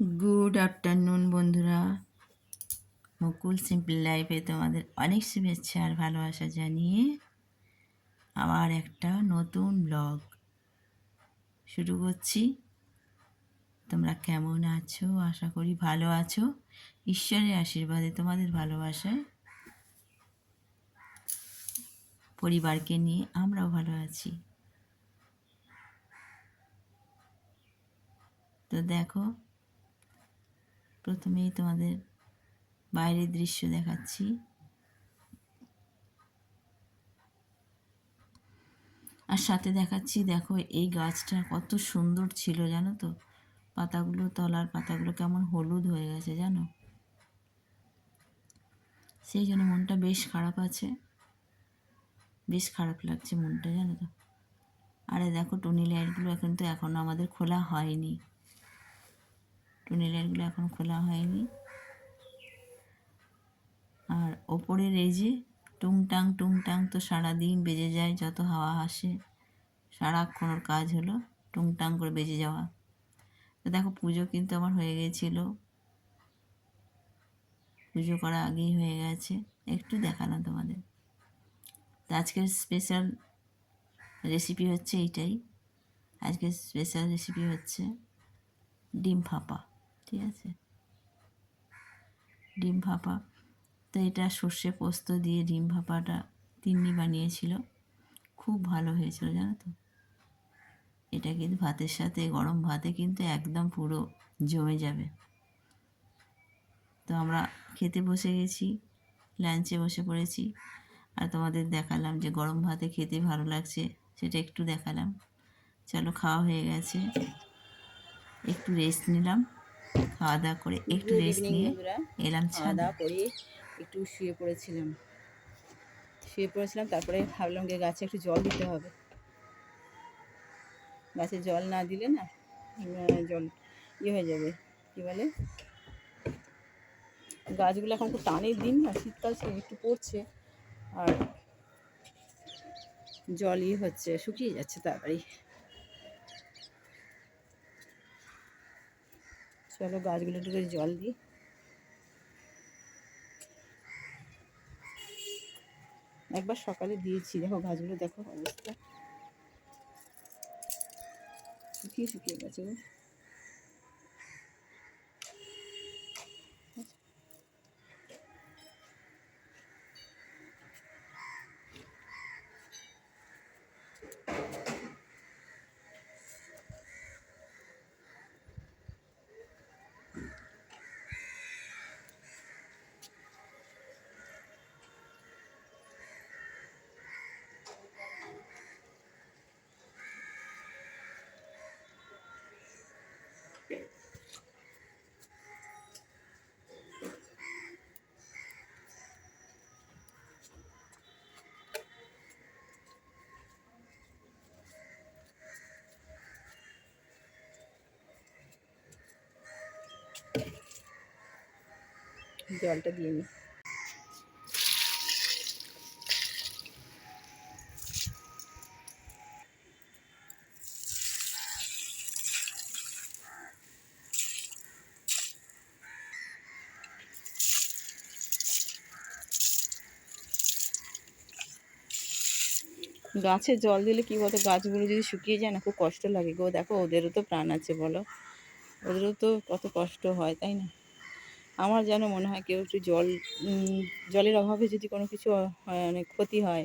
Good afternoon বন্ধুরা। মুকুল simple লাইফে তোমাদের অনেক শুভেচ্ছা আর ভালোবাসা জানিয়ে আবার একটা নতুন ব্লগ শুরু করছি। তোমরা কেমন আছো? আশা করি ভালো আছো। ঈশ্বরের আশীর্বাদে তোমাদের ভালোবাসায় পরিবারকে নিয়ে আমরাও ভালো আছি। তো দেখো প্রথমেই তোমাদের বাইরের দৃশ্য দেখাচ্ছি। আর সাথে দেখাচ্ছি, দেখো এই গাছটা কত সুন্দর ছিল, জানো তো? পাতাগুলো, তলার পাতাগুলো কেমন হলুদ হয়ে গেছে, জানো? সেই জন্য মনটা বেশ খারাপ আছে। বেশ খারাপ লাগছে মনটা, জানো তো? আরে দেখো, টুনি লাইটগুলো এখন তো এখনও আমাদের খোলা হয়নি। টুনি লাইটগুলো এখন খোলা হয়নি। আর ওপরের এই যে টুংটাং টুংটাং তো সারাদিন বেজে যায়, যত হাওয়া আসে সারাক্ষণ ওর কাজ হলো টুংটাং করে বেজে যাওয়া। তো দেখো পুজো কিন্তু আমার হয়ে গেছিল। পুজো করা আগেই হয়ে গেছে, একটু দেখালাম তোমাদের। তো আজকের স্পেশাল রেসিপি হচ্ছে এইটাই। আজকের স্পেশাল রেসিপি হচ্ছে ডিম ফাঁপা। ঠিক আছে? ডিম ভাপা। তো এটা সর্ষে পোস্ত দিয়ে ডিম ভাপাটা তিন্নি বানিয়েছিল। খুব ভালো হয়েছিল, জানো তো? এটা কিন্তু ভাতের সাথে, গরম ভাতে কিন্তু একদম পুরো জমে যাবে। তো আমরা খেতে বসে গেছি, লাঞ্চে বসে পড়েছি। আর তোমাদের দেখালাম যে গরম ভাতে খেতে ভালো লাগছে, সেটা একটু দেখালাম। চলো, খাওয়া হয়ে গেছে। একটু রেস্ট নিলাম। খাওয়া দাওয়া করে একটু রেস্ট নিয়ে এলাম খাওয়া দাওয়া করে একটু শুয়ে পড়েছিলাম। শুয়ে পড়েছিলাম তারপরে ভাবলাম যে গাছে একটু জল দিতে হবে। গাছে জল না দিলে না জল ইয়ে হয়ে যাবে। কী বলে? গাছগুলো এখন খুব টানের দিন না শীতকাল একটু পড়ছে আর জল ইয়ে হচ্ছে শুকিয়ে যাচ্ছে তাড়াতাড়ি। চলো গাছগুলো একটু জল দিই। একবার সকালে দিয়েছি, দেখো গাছগুলো দেখো অবস্থা। শুকিয়ে শুকিয়ে গেছে জলটা দিয়ে নিই গাছে জল দিলে কী বলতো, গাছগুলো যদি শুকিয়ে যায় না, খুব কষ্ট লাগে গো। দেখো, ওদেরও তো প্রাণ আছে বলো। ওদেরও তো কত কষ্ট হয়, তাই না? আমার যেন মনে হয় কেউ একটু জল জলের অভাবে যদি কোনো কিছু মানে ক্ষতি হয়,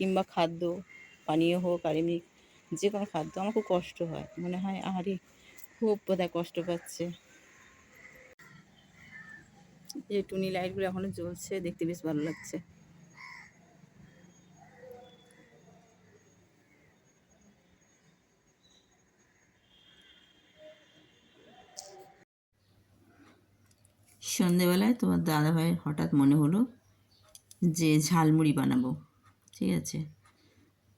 কিংবা খাদ্য, পানীয় হোক, আর এমনি যে কোনো খাদ্য, আমার খুব কষ্ট হয়। মনে হয়, আহারে, খুব বোধহয় কষ্ট পাচ্ছে। এই টুনি লাইটগুলো এখনও জ্বলছে, দেখতে বেশ ভালো লাগছে। সন্ধেবেলায় তোমার দাদাভাইয়ের হঠাৎ মনে হলো যে ঝালমুড়ি বানাবো, ঠিক আছে?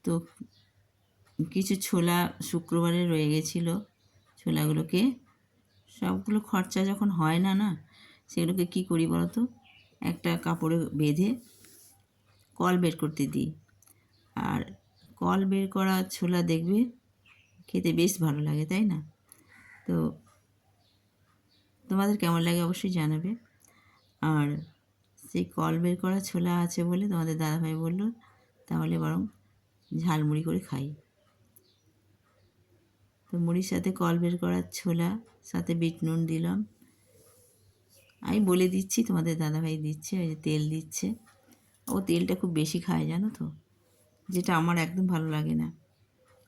তো কিছু ছোলা শুক্রবারে রয়ে গেছিল, ছোলাগুলোকে সবগুলো খরচা যখন হয় না না, সেগুলোকে কী করি বলো তো? একটা কাপড়ে বেঁধে কল বের করতে দিই। আর কল বের করা ছোলা দেখবে খেতে বেশ ভালো লাগে, তাই না? তো তোমাদের কেমন লাগে অবশ্যই জানাবে। আর সেই কল বের করা ছোলা আছে বলে তোমাদের দাদাভাই বলল, তাহলে বরং ঝালমুড়ি করে খাই। তো মুড়ির সাথে কল বের করার ছোলা, সাথে বিট নুন দিলাম। আমি বলে দিচ্ছি, তোমাদের দাদাভাই দিচ্ছে, ওই যে তেল দিচ্ছে। ও তেলটা খুব বেশি খায়, জানো তো? যেটা আমার একদম ভালো লাগে না।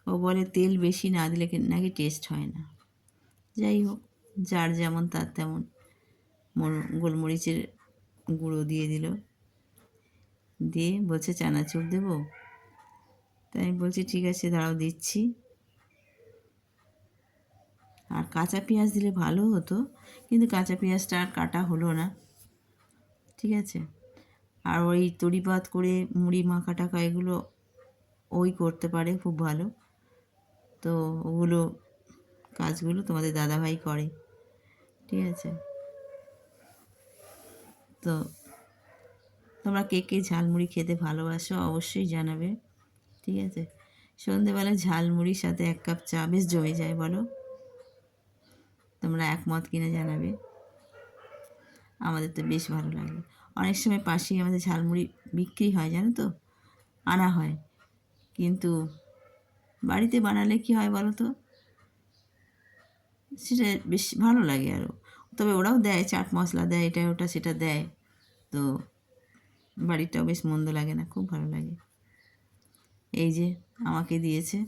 ও বলে তেল বেশি না দিলে নাকি টেস্ট হয় না। যাই হোক। যার যেমন, তার তেমন। মর- গোলমরিচের গুঁড়ো দিয়ে দিল। দিয়ে বলছে, চানাচুর দেবো? তাই আমি বলছি, ঠিক আছে, দাঁড়াও, দিচ্ছি। আর কাঁচা পেঁয়াজ দিলে ভালো হতো, কিন্তু কাঁচা পেঁয়াজটা আর কাটা হলো না। ঠিক আছে? আর ওই তরিপাত করে মুড়ি, মাখা টাকা এগুলো ওই করতে পারে, খুব ভালো। তো ওগুলো কাজগুলো তোমাদের দাদাভাই করে। ঠিক আছে? তো তোমরা কে কে ঝালমুড়ি খেতে ভালোবাসো অবশ্যই জানাবে, ঠিক আছে? সন্ধেবেলা ঝালমুড়ির সাথে এক কাপ চা বেশ জমে যায়, বলো। তোমরা একমত কিনা জানাবে। আমাদের তো বেশ ভালো লাগে। অনেক সময় পাশেই আমাদের ঝালমুড়ি বিক্রি হয়, জানো তো? আনা হয়। কিন্তু বাড়িতে বানালে কি হয় বলো তো? সেটা বেশ ভালো লাগে আরও তবে ওরাও দেয়, চাট মশলা দেয়, এটা ওটা সেটা দেয়। তো বাড়িটাও বেশ মন্দ লাগে না, খুব ভালো লাগে। এই যে আমাকে দিয়েছে।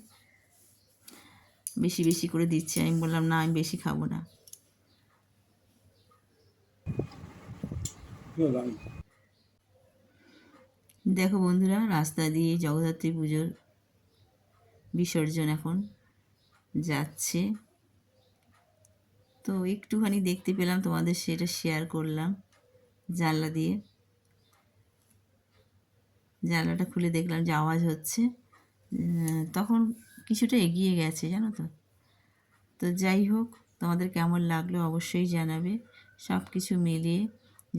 বেশি বেশি করে দিচ্ছে, আমি বললাম, না, আমি বেশি খাব না। দেখো বন্ধুরা, রাস্তা দিয়ে জগদ্ধাত্রী পুজোর বিসর্জন এখন যাচ্ছে। তো একটুখানি দেখতে পেলাম, তোমাদের সেটা শেয়ার করলাম জানলা দিয়ে। জানলাটা খুলে দেখলাম যে আওয়াজ হচ্ছে। তখন কিছুটা এগিয়ে গেছে, জানো তো। তো যাই হোক, তোমাদের কেমন লাগল অবশ্যই জানাবে। সব কিছু মিলিয়ে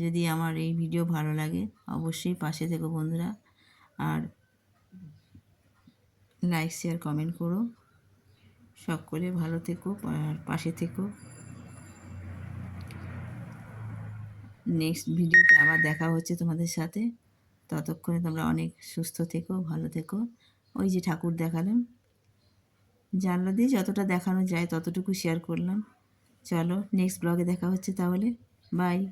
যদি আমার এই ভিডিও ভালো লাগে, অবশ্যই পাশে থেকো বন্ধুরা। আর লাইক শেয়ার কমেন্ট করো। সকলে ভালো থেকো, আর পাশে থেকো। নেক্সট ভিডিওতে আবার দেখা হচ্ছে তোমাদের সাথে। ততক্ষণে তোমরা অনেক সুস্থ থেকো, ভালো থেকো। ওই যে ঠাকুর দেখালাম। জানলা দিয়ে যতটা দেখানো যায় ততটুকু শেয়ার করলাম। চলো নেক্সট ব্লগে দেখা হচ্ছে তাহলে। বাই